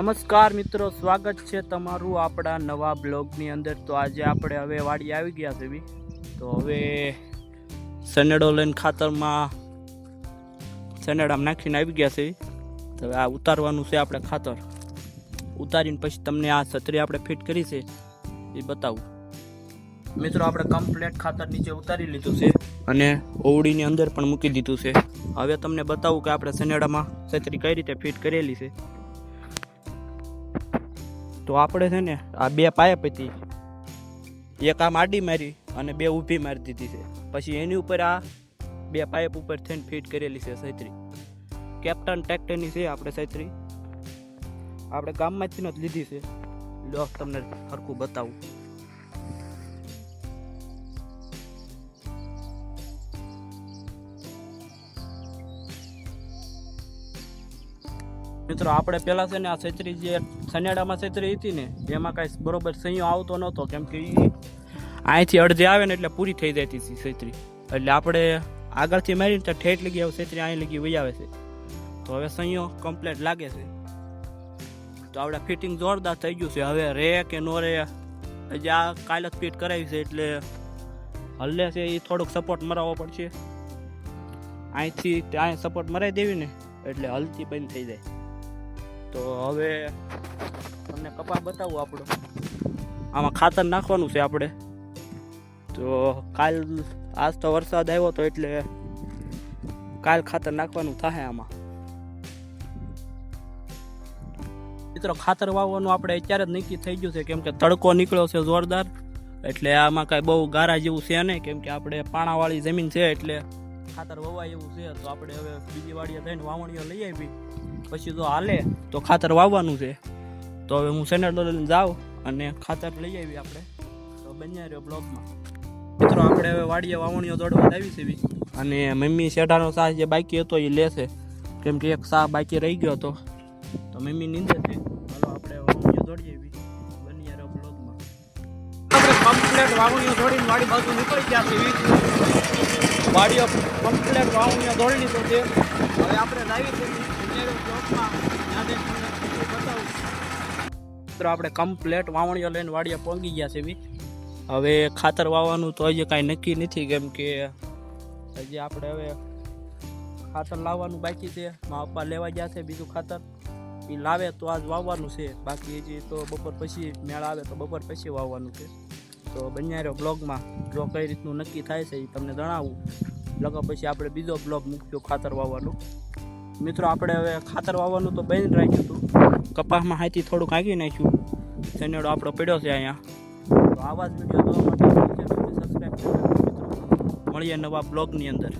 નમસ્કાર મિત્રો, સ્વાગત છે તમારું આપણા નવા બ્લોગની અંદર. તો આજે આપણે હવે વાડી આવી ગયા છે બી. તો હવે સનેડો લઈને ખાતરમાં સનેડામાં નાખીને આવી ગયા છે તો હવે આ ઉતારવાનું છે આપણે ખાતર. ઉતારીને પછી તમને આ છત્રી આપણે ફિટ કરી છે, એ બતાવું. મિત્રો, આપણે કમ્પ્લેટ ખાતર નીચે ઉતારી લીધું છે અને ઓવડીની અંદર પણ મૂકી દીધું છે. હવે તમને બતાવું કે આપણે સનેડામાં છત્રી કઈ રીતે ફિટ કરેલી છે. તો આપણે છે ને આ બે પાઇપ હતી એક આમ આડી મારી અને બે ઊભી મારી દીધી છે. પછી એની ઉપર આ બે પાઇપ ઉપર થઈને ફિટ કરેલી છે સૈત્રી કેપ્ટન ટ્રેક્ટરની છે આપણે સૈત્રી આપણે ગામમાંથી જ લીધી છે. લો, તમને સરખું બતાવું. મિત્રો, આપણે પહેલાં છે ને આ છત્રી જે સનેડામાં છત્રી હતી ને, એમાં કાંઈ બરોબર સંયો આવતો નહોતો, કેમ કે ઈ અહીંથી અડધે આવે ને એટલે પૂરી થઈ જતી હતી છત્રી. એટલે આપણે આગળથી મારીને તો ઠેઠ લગી આવે, છત્રી અહીં લગી વહી આવે છે. તો હવે સંયો કમ્પ્લેટ લાગે છે. તો આપણે ફિટિંગ જોરદાર થઈ ગયું છે. હવે રે કે નો રે, હજી આ કાલે જ ફિટ કરાવી છે, એટલે હલ્લે છે એ થોડોક સપોર્ટ મરાવવો પડશે. અહીંથી ત્યાં સપોર્ટ મરાવી દેવી ને, એટલે હલતી બંધ થઈ જાય. તો હવે તમને કપા બતાવું આપણો. આમાં ખાતર નાખવાનું છે આપણે. તો કાલ આજ તો વરસાદ આવ્યો તો એટલે કાલ ખાતર નાખવાનું થાય આમાં. મિત્રો, ખાતર વાવવાનું આપણે અત્યારે જ નક્કી થઈ ગયું છે, કેમ કે તડકો નીકળ્યો છે જોરદાર. એટલે આમાં કાંઈ બહુ ગારા જેવું છે નહીં, કેમ કે આપણે પાણાવાળી જમીન છે એટલે ખાતર વવાય એવું છે, તો આપણે હવે બીજી વાડીએ થઈને વાવણીઓ લઈ આવી. પછી જો હાલે, તો ખાતર વાવવાનું છે. તો હવે હું સેનેટો લઈને જાઉં અને ખાતર લઈ આવી આપણે. તો બન્યા રહ્યો બ્લોગમાં. મિત્રો, આપણે હવે વાડીએ વાવણીઓ દોડવા આવી છે અને મમ્મી શેઢાનો સાહ જે બાકી હતો એ લેશે કેમ કે એક સાહ બાકી રહી ગયો હતો. તો મમ્મી નીંદે છે. કમ્પ્લેટ વાવણીઓ દોડીને વાડી બાજુ નીકળી ગયા છે. વાડીઓ કમ્પ્લેટ વાવણીઓ દોડી તો છે. હવે આપણે લાવી છે મિત્રો, આપણે કમ્પ્લેટ વાવણીઓ લઈને વાડીએ પહોંચી ગયા છે હવે ખાતર વાવવાનું તો હજી કાંઈ નક્કી નથી, કેમ કે હજી આપણે હવે ખાતર લાવવાનું બાકી છે. મા પપ્પા લેવા ગયા છે બીજું ખાતર. એ લાવે તો આજ વાવવાનું છે. બાકી હજી તો બપોર પછી મેળ આવે તો બપોર પછી વાવવાનું છે. તો રહ્યો બ્લોગમાં. જો કઈ રીતનું નક્કી થાય છે એ તમને જણાવું. લગા પછી આપણે બીજો બ્લોગ મૂક્યો ખાતર વાવવાનું. મિત્રો, આપણે હવે ખાતર વાવવાનું તો બંધ રાખ્યું હતું. કપાસમાં હાથી થોડુંક આગી નાખ્યું. શનેડો આપણો પડ્યો છે અહીંયા. તો આવા જ વીડિયો જોવા માટે સબસ્ક્રાઈબ કરી મળીએ નવા બ્લોગની અંદર.